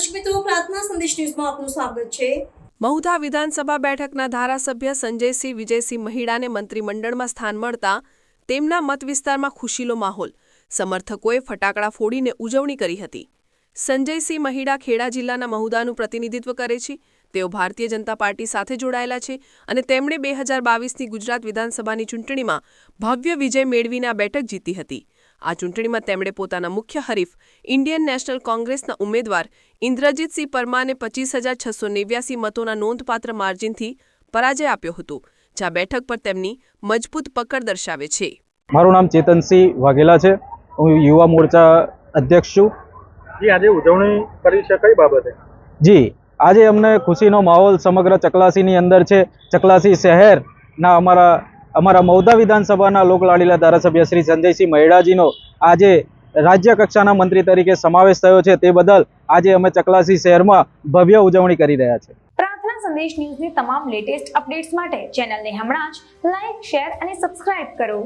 સંદેશ ન્યૂઝમાં આપનું સ્વાગત છે. મહુધા વિધાનસભા બેઠકના ધારાસભ્ય સંજયસિંહ, વિજયસિંહ મહિડાને મંત્રીમંડળમાં સ્થાન મળતા તેમના મત વિસ્તારમાં ખુશીલો માહોલ. સમર્થકોએ ફટાકડા ફોડીને ઉજવણી કરી હતી. સંજયસિંહ મહિડા ખેડા જિલ્લાના મહુદાનું પ્રતિનિધિત્વ કરે છે. તેઓ ભારતીય જનતા પાર્ટી સાથે જોડાયેલા છે અને તેમણે બે હજાર બાવીસની ગુજરાત વિધાનસભાની ચૂંટણીમાં ભવ્ય વિજય મેળવીને આ બેઠક જીતી હતી. આ ચૂંટણીમાં તેમણે પોતાના મુખ્ય હરીફ ઇન્ડિયન નેશનલ કોંગ્રેસના ઉમેદવાર ઇન્દ્રજીતસિંહ પરમાને પચીસ હજાર છસો નેવ્યાસી મતોના નોંધપાત્ર માર્જિનથી પરાજય આપ્યો હતો જ્યાં બેઠક પર તેમની મજબૂત પકડ દર્શાવે છે. મારું નામ ચેતનસિંહ વાઘેલા છે. હું યુવા મોરચા અધ્યક્ષ છું. જી આજે ઉજવણી કરી છે કઈ બાબતે? જી આજે અમને ખુશીનો માહોલ સમગ્ર ચકલાસીની અંદર છે. ચકલાસી શહેરના અમારા અમારા મૌદા વિધાનસભાના લોકલાડીલા ધારાસભ્ય શ્રી સંજયસિંહ મહેડાજીનો આજે રાજ્ય કક્ષાના મંત્રી તરીકે સમાવેશ થયો છે. તે બદલ આજે અમે ચકલાસી શહેરમાં ભવ્ય ઉજવણી કરી રહ્યા છે પ્રાર્થના સંદેશ ન્યૂઝની તમામ લેટેસ્ટ અપડેટ્સ માટે ચેનલને હમણાં જ લાઈક શેર અને સબસ્ક્રાઇબ કરો.